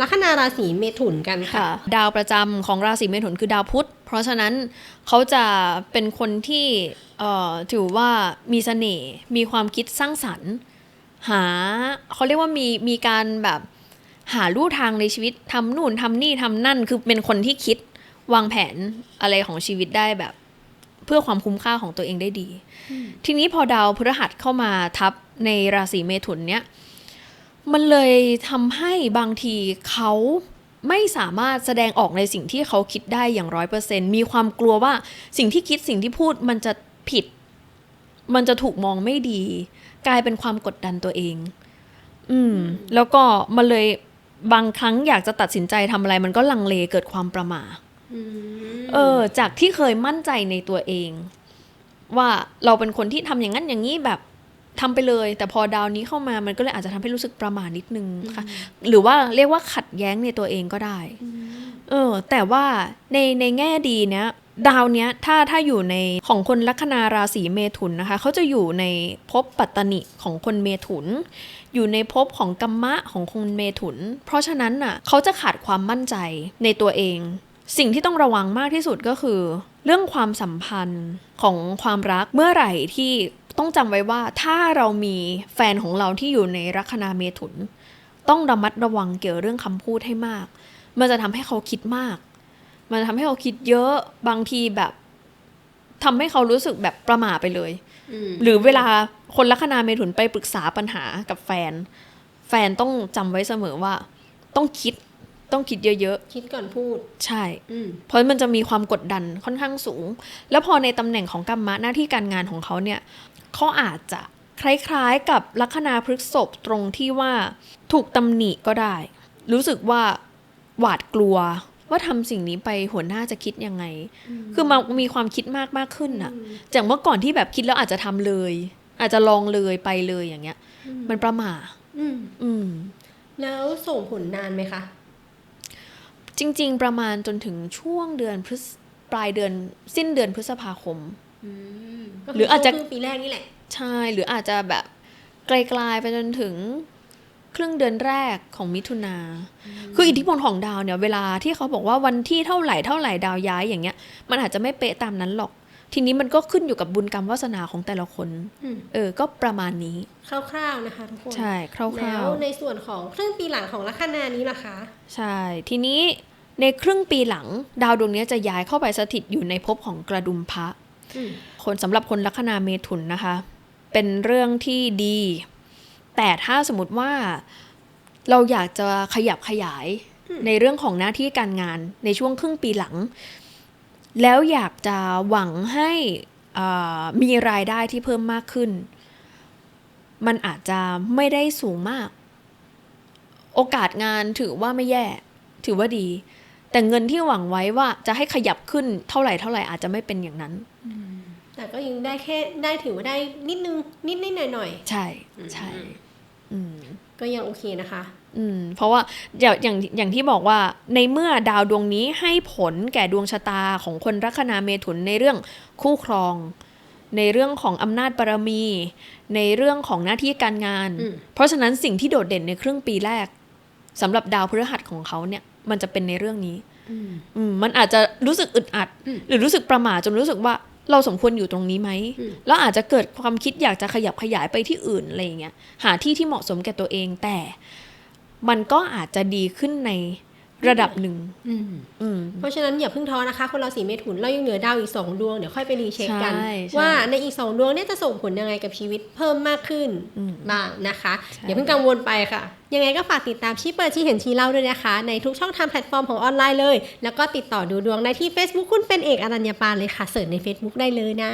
ลัคนาราศีเมถุนกันค่ะค่ะดาวประจำของราศีเมถุนคือดาวพุธ เพราะฉะนั้นเขาจะเป็นคนที่เอ่อถือว่ามีเสน่ห์มีความคิดสร้างสรรค์ หาเขาเรียกว่ามีมีการแบบหาลู่ทางในชีวิตทำนู่นทำนี่ทำนั่น คือเป็นคนที่คิดวางแผนอะไรของชีวิตได้แบบ เพื่อความคุ้มค่าของตัวเองได้ดี ทีนี้พอดาวพฤหัสเข้ามาทับในราศีเมถุนเนี้ย มันเลยทำให้บางทีเขาไม่สามารถแสดงออกในสิ่งที่เขาคิดได้อย่างร้อยเปอร์เซ็นมีความกลัวว่าสิ่งที่คิดสิ่งที่พูดมันจะผิด มันจะถูกมองไม่ดี กลายเป็นความกดดันตัวเอง อืม แล้วก็มันเลยบางครั้งอยากจะตัดสินใจทำอะไร มันก็ลังเลเกิดความประหมาเออ จากที่เคยมั่นใจในตัวเอง ว่าเราเป็นคนที่ทำอย่างนั้นอย่างนี้แบบ ทำไปเลย แต่พอดาวนี้เข้ามามันก็เลยอาจจะทำให้รู้สึกประหมานิดนึงค่ะ หรือว่าเรียกว่าขัดแย้งในตัวเองก็ได้ เออ แต่ว่าในในแง่ดีเนี้ยดาวเนี้ยถ้าถ้าอยู่ในของคนลัคนาราศีเมถุนนะคะเขาจะอยู่ในภพปัตตนิของคนเมถุน อยู่ในภพของกัมมะของคนเมถุน เพราะฉะนั้นน่ะเขาจะขาดความมั่นใจในตัวเอง สิ่งที่ต้องระวังมากที่สุดก็คือ เรื่องความสัมพันธ์ของความรักเมื่อไหร่ที่ ต้องจำไว้ว่าถ้าเรามีแฟนของเราที่อยู่ในลัคนาเมถุน ต้องระมัดระวังเกี่ยวเรื่องคำพูดให้มาก มันจะทำให้เขาคิดมาก มันจะทำให้เขาคิดเยอะบางทีแบบทำให้เขารู้สึกแบบประหม่าไปเลย หรือเวลาคนลัคนาเมถุนไปปรึกษาปัญหากับแฟน แฟนต้องจำไว้เสมอว่า ต้องคิดต้องคิดเยอะคิดก่อนพูดๆใช่อืมเพราะมันจะมีความกดดันค่อนข้างสูง แล้วพอในตำแหน่งของกรรมะหน้าที่การงานของเขาเนี่ย เขาอาจจะคล้ายๆกับลัคนาพฤษภตรงที่ว่าถูกตำหนิก็ได้ รู้สึกว่าหวาดกลัวว่าทำสิ่งนี้ไปหัวหน้าจะคิดยังไง คือมันมีความคิดมากมากขึ้นอะจากเมื่อก่อนที่แบบคิดแล้วอาจจะทำเลย อาจจะลองเลยไปเลยอย่างเงี้ย มันประหม่าอืมอืม แล้วส่งผลนานไหมคะ จริง ๆ ประมาณจนถึงช่วงเดือนพฤษปลายเดือนสิ้นเดือนพฤษภาคมก็คื หรืออาจจะช่วงครึ่งปีแรกนี่แหละใช่หรืออาจจะแบบไกลๆไปจนถึงครึ่งเดือนแรกของมิถุนา คืออิทธิพลของดาวเนี่ย เวลาที่เขาบอกว่าวันที่เท่าไหร่เท่าไหร่ดาวย้ายอย่างเงี้ย มันอาจจะไม่เป๊ะตามนั้นหรอก ทีนี้มันก็ขึ้นอยู่กับบุญกรรมวาสนาของแต่ละคนอืมเออ ก็ประมาณนี้ คร่าวๆนะคะทุกคน ใช่ คร่แล้าววในส่วนของครึ่งปีหลังของลัคนานี้ล่ะคะๆใช่ ทีนี้ในครึ่งปีหลัง ดาวดวงเนี้ยจะย้ายเข้าไปสถิตอยู่ในภพของกระดุมพระอืม คนสำหรับคนลัคนาเมถุนนะคะ เป็นเรื่องที่ดี แต่ถ้าสมมติว่าเราอยากจะขยับขยายในเรื่องของหน้าที่การงานในช่วงครึ่งปีหลัง แล้วอยากจะหวังให้อ่ามีรายได้ที่เพิ่มมากขึ้น มันอาจจะไม่ได้สูงมาก โอกาสงานถือว่าไม่แย่ ถือว่าดี แต่เงินที่หวังไว้ว่าจะให้ขยับขึ้นเท่าไหร่เท่าไหร่อาจจะไม่เป็นอย่างนั้น แต่ก็ยังได้แค่ได้ถือว่าได้นิดนึงนิดนิดหน่อยหน่อยใช่ใช่อืมๆก็ยังโอเคนะคะ อืม เพราะว่าอย่างอย่างอย่างที่บอกว่าในเมื่อดาวดวงนี้ให้ผลแก่ดวงชะตาของคนลัคนาเมถุนในเรื่องคู่ครอง ในเรื่องของอำนาจบารมี ในเรื่องของหน้าที่การงานอืมเพราะฉะนั้นสิ่งที่โดดเด่นในครึ่งปีแรกสำหรับดาวพฤหัสของเขาเนี่ย มันจะเป็นในเรื่องนี้ อืมมันอาจจะรู้สึกอึดอัดอืมหรือรู้สึกประหม่าจนรู้สึกว่า เราสมควรอยู่ตรงนี้ไหมอืมแล้วอาจจะเกิดความคิดอยากจะขยับขยายไปที่อื่นอะไรอย่างเงี้ยหาที่ที่เหมาะสมแก่ตัวเองแต่ มันก็อาจจะดีขึ้นใน ระดับหนึ่งอืมเพราะฉะนั้นอย่าเพิ่งท้อนะคะ คนราศีเมถุนเรายังเหลือดาวอีกสองดวง เดี๋ยวค่อยไปรีเช็คกันใช่ใช่ว่าในอีกสองดวงเนี่ยจะส่งผลยังไงกับชีวิตเพิ่มมากขึ้นอืมบ้างนะคะใช่อย่าเพิ่งกังวลไปค่ะ ยังไงก็ฝากติดตามชี้เปิดชี้เห็นชี้เล่าด้วยนะคะ ในทุกช่องทางแพลตฟอร์มของออนไลน์เลย แล้วก็ติดต่อดูดวงได้ที่ Facebook คุณเป็นเอกอรัญญาปานเลยค่ะเสิร์ชใน Facebook ได้เลยนะ